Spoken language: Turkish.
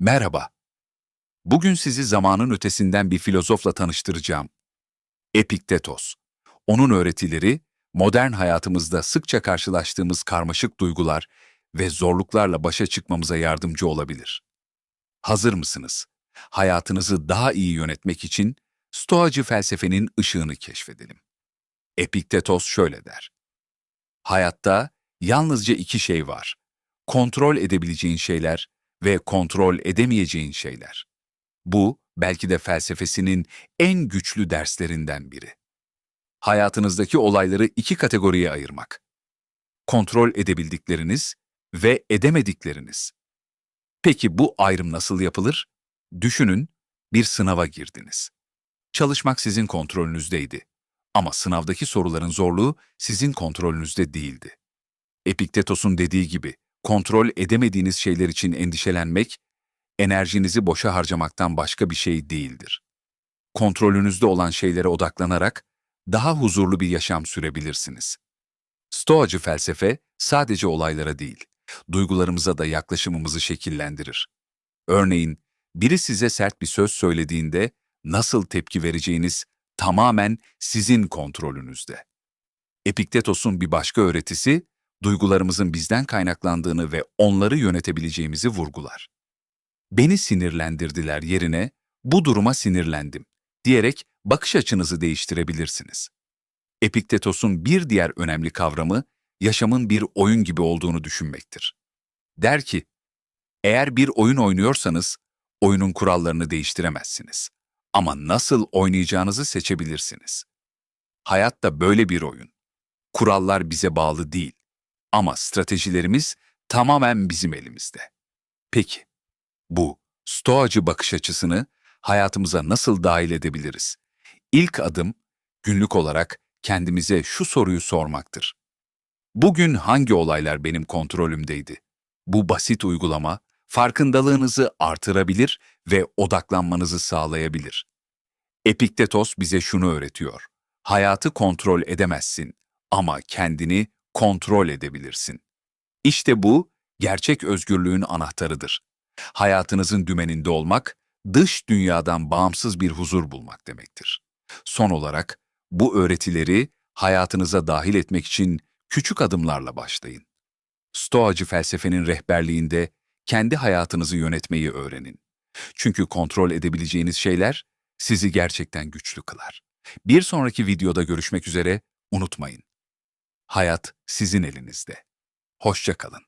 Merhaba. Bugün sizi zamanın ötesinden bir filozofla tanıştıracağım. Epiktetos. Onun öğretileri, modern hayatımızda sıkça karşılaştığımız karmaşık duygular ve zorluklarla başa çıkmamıza yardımcı olabilir. Hazır mısınız? Hayatınızı daha iyi yönetmek için Stoacı felsefenin ışığını keşfedelim. Epiktetos şöyle der. Hayatta yalnızca iki şey var. Kontrol edebileceğin şeyler ve kontrol edemeyeceğin şeyler. Bu belki de felsefesinin en güçlü derslerinden biri. Hayatınızdaki olayları iki kategoriye ayırmak. Kontrol edebildikleriniz ve edemedikleriniz. Peki bu ayrım nasıl yapılır? Düşünün, bir sınava girdiniz. Çalışmak sizin kontrolünüzdeydi. Ama sınavdaki soruların zorluğu sizin kontrolünüzde değildi. Epiktetos'un dediği gibi, kontrol edemediğiniz şeyler için endişelenmek, enerjinizi boşa harcamaktan başka bir şey değildir. Kontrolünüzde olan şeylere odaklanarak daha huzurlu bir yaşam sürebilirsiniz. Stoacı felsefe sadece olaylara değil, duygularımıza da yaklaşımımızı şekillendirir. Örneğin, biri size sert bir söz söylediğinde nasıl tepki vereceğiniz tamamen sizin kontrolünüzde. Epiktetos'un bir başka öğretisi, duygularımızın bizden kaynaklandığını ve onları yönetebileceğimizi vurgular. Beni sinirlendirdiler yerine bu duruma sinirlendim diyerek bakış açınızı değiştirebilirsiniz. Epiktetos'un bir diğer önemli kavramı yaşamın bir oyun gibi olduğunu düşünmektir. Der ki, eğer bir oyun oynuyorsanız oyunun kurallarını değiştiremezsiniz. Ama nasıl oynayacağınızı seçebilirsiniz. Hayat da böyle bir oyun. Kurallar bize bağlı değil ama stratejilerimiz tamamen bizim elimizde. Peki, bu stoacı bakış açısını hayatımıza nasıl dahil edebiliriz? İlk adım günlük olarak kendimize şu soruyu sormaktır. Bugün hangi olaylar benim kontrolümdeydi? Bu basit uygulama farkındalığınızı artırabilir ve odaklanmanızı sağlayabilir. Epiktetos bize şunu öğretiyor. Hayatı kontrol edemezsin ama kendini kontrol edebilirsin. İşte bu gerçek özgürlüğün anahtarıdır. Hayatınızın dümeninde olmak, dış dünyadan bağımsız bir huzur bulmak demektir. Son olarak bu öğretileri hayatınıza dahil etmek için küçük adımlarla başlayın. Stoacı felsefenin rehberliğinde kendi hayatınızı yönetmeyi öğrenin. Çünkü kontrol edebileceğiniz şeyler sizi gerçekten güçlü kılar. Bir sonraki videoda görüşmek üzere, unutmayın. Hayat sizin elinizde. Hoşça kalın.